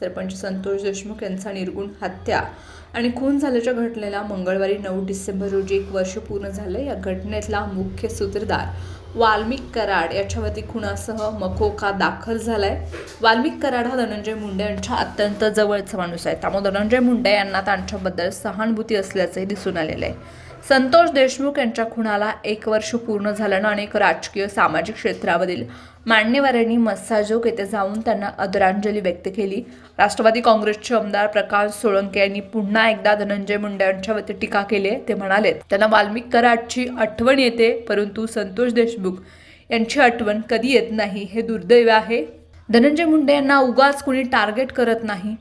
सरपंच संतोष देशमुख यांचा निर्गुण हत्या आणि खून झाल्याच्या घटनेला मंगळवारी नऊ डिसेंबर रोजी एक वर्ष पूर्ण झालं या घटनेतला मुख्य सूत्रधार वाल्मिक कराड याच्यावरती खुणासह मकोका दाखल झालाय. वाल्मिक कराड हा धनंजय मुंडे यांच्या अत्यंत जवळचा माणूस आहे. त्यामुळे धनंजय मुंडे यांना त्यांच्याबद्दल सहानुभूती असल्याचंही दिसून आलेलं आहे. संतोष देशमुख यांच्या खुणाला एक वर्ष पूर्ण झाल्यानं अनेक राजकीय सामाजिक क्षेत्रावरील मान्यवरांनी मस्साजोग येथे जाऊन त्यांना आदरांजली व्यक्त केली. राष्ट्रवादी काँग्रेसचे आमदार प्रकाश सोळंके यांनी पुन्हा एकदा धनंजय मुंडे यांच्यावरती टीका केली ते म्हणाले त्यांना वाल्मिक कराडची आठवण येते परंतु संतोष देशमुख यांची आठवण कधी येत नाही हे दुर्दैव आहे. धनंजय मुंडे यांना उगाच कुणी टार्गेट करत नाही.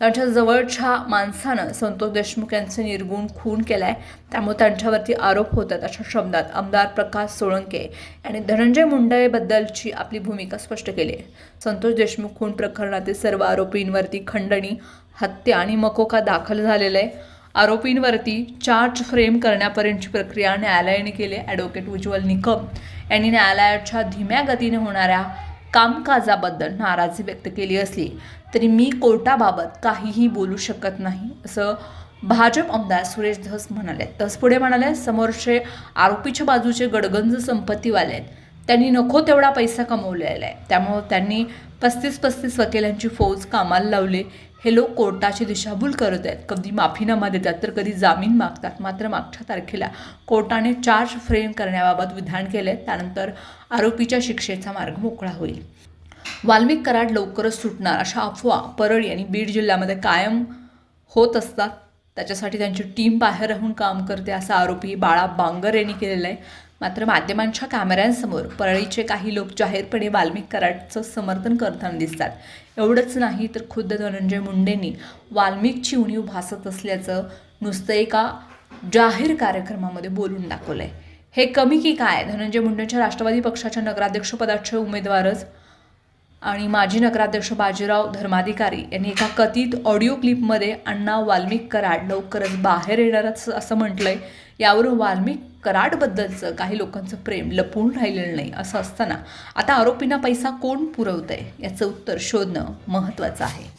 त्यांच्या जवळच्या माणसानं संतोष देशमुख यांचे निर्गुण खून केलाय. त्यामुळे त्यांच्यावरती आरोप होतात अशा शब्दात आमदार प्रकाश सोळंके यांनी धनंजय मुंडेबद्दलची आपली भूमिका स्पष्ट केली आहे. संतोष देशमुख खून प्रकरणातील सर्व आरोपींवरती खंडणी हत्या आणि मकोका दाखल झालेला आहे. आरोपींवरती चार्ज फ्रेम करण्यापर्यंतची प्रक्रिया न्यायालयाने केली ॲडव्होकेट उज्ज्वल निकम यांनी न्यायालयाच्या धीम्या गतीने होणाऱ्या कामकाजाबद्दल नाराजी व्यक्त केली असली तरी मी कोर्टाबाबत काहीही बोलू शकत नाही असं भाजप आमदार सुरेश धस म्हणाले. धस पुढे म्हणाले समोरचे आरोपीच्या बाजूचे गडगंज संपत्तीवाले आहेत. त्यांनी नको तेवढा पैसा कमवलेला आहे. त्यामुळं त्यांनी पस्तीस पस्तीस वकिलांची फौज कामाला लावली. हे लोक कोर्टाची दिशाभूल करत आहेत. कधी माफीनामा देतात तर कधी जामीन मागतात. मात्र मागच्या तारखेला कोर्टाने चार्ज फ्रेम करण्याबाबत विधान केले त्यानंतर आरोपीच्या शिक्षेचा मार्ग मोकळा होईल. वाल्मिक कराड लवकरच सुटणार. अशा अफवा परळी आणि बीड जिल्ह्यामध्ये कायम होत असतात. त्याच्यासाठी त्यांची टीम बाहेर राहून काम करते असा आरोपी बाळा बांगर यांनी केलेला आहे. मात्र माध्यमांच्या कॅमेऱ्यांसमोर परळीचे काही लोक जाहीरपणे वाल्मिक कराडचं समर्थन करताना दिसतात. एवढंच नाही तर खुद्द धनंजय मुंडेंनी वाल्मिकची उणीव भासत असल्याचं नुसतं एका जाहीर कार्यक्रमामध्ये बोलून दाखवलं आहे हे कमी की काय? धनंजय मुंडेंच्या राष्ट्रवादी पक्षाच्या नगराध्यक्षपदाचे उमेदवारच आणि माजी नगराध्यक्ष बाजीराव धर्माधिकारी यांनी एका कथित ऑडिओ क्लिपमध्ये अण्णा वाल्मिक कराड लवकरच बाहेर येणारच असं म्हटलं आहे यावरून वाल्मिक कराडबद्दलचं काही लोकांचं प्रेम लपून राहिलेलं नाही असं असताना आता आरोपींना पैसा कोण पुरवतंय याचं उत्तर शोधणं महत्त्वाचं आहे.